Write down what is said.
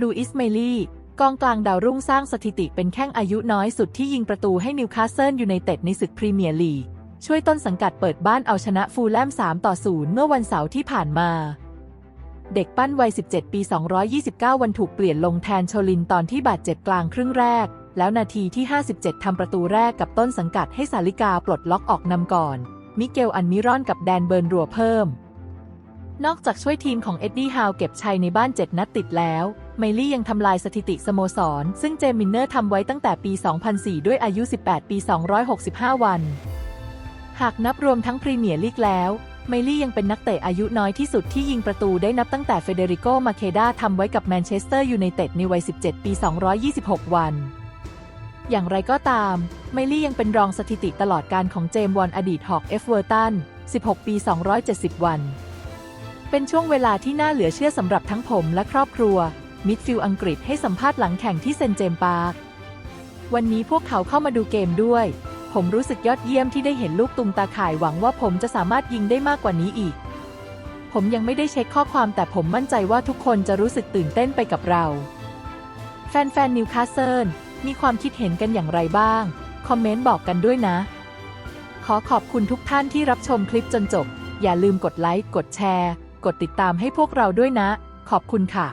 ลูอิสเมลี่กองกลางดาวรุ่งสร้างสถิติเป็นแข้งอายุน้อยสุดที่ยิงประตูให้นิวคาสเซิลยูไนเต็ดในศึกพรีเมียร์ลีก ช่วยต้นสังกัดเปิดบ้านเอาชนะฟูลแลม 3 ต่อ 0 เมื่อวันเสาร์ที่ผ่านมา เด็กปั้นวัย 17 ปี 229 วันถูกเปลี่ยนลงแทนโชลินตอนที่บาดเจ็บกลางครึ่งแรก แล้วนาทีที่ 57 ทำประตูแรกกับต้นสังกัดให้สาลิกาปลดล็อกออกนำก่อน มิเกลอันมิรอนกับแดนเบิร์นรัวเพิ่ม นอกจากช่วยทีมของเอ็ดดี้ฮาวเก็บชัยในบ้าน 7 นัดติดแล้ว ไมลี่ยังทำลายสถิติสโมสร ซึ่งเจมินเนอร์ทำไว้ตั้งแต่ปี 2004 ด้วยอายุ 18 ปี 265 วัน หากนับรวมทั้งพรีเมียร์ลีกแล้วไมลี่ยังเป็นนักเตะอายุน้อยที่สุดที่ยิงประตูได้นับตั้งแต่เฟเดริโก มาเคดาทำไว้กับแมนเชสเตอร์ยูไนเต็ดในวัย 17 ปี 226 วัน อย่างไรก็ตามไมลี่ยังเป็นรองสถิติตลอดการของเจมวอนอดีตฮอกเอฟเวอร์ตัน 16 ปี 270 วัน เป็นช่วงเวลาที่น่าเหลือเชื่อสำหรับทั้งผมและครอบครัว มิดฟิลด์อังกฤษให้สัมภาษณ์หลังแข่งที่เซนเจมส์ปาร์ควันนี้พวกเขาเข้ามาดูเกมด้วย ผมรู้สึกยอดเยี่ยมที่ได้เห็นลูกตุงตาข่ายหวังว่าผมจะสามารถยิงได้มากกว่านี้อีก ผมยังไม่ได้เช็คข้อความแต่ผมมั่นใจว่าทุกคนจะรู้สึกตื่นเต้นไปกับเรา แฟนๆนิวคาสเซิลมีความคิดเห็นกันอย่างไรบ้าง คอมเมนต์บอกกันด้วยนะ ขอขอบคุณทุกท่านที่รับชมคลิปจนจบ อย่าลืมกดไลค์ กดแชร์ กดติดตามให้พวกเราด้วยนะ ขอบคุณค่ะ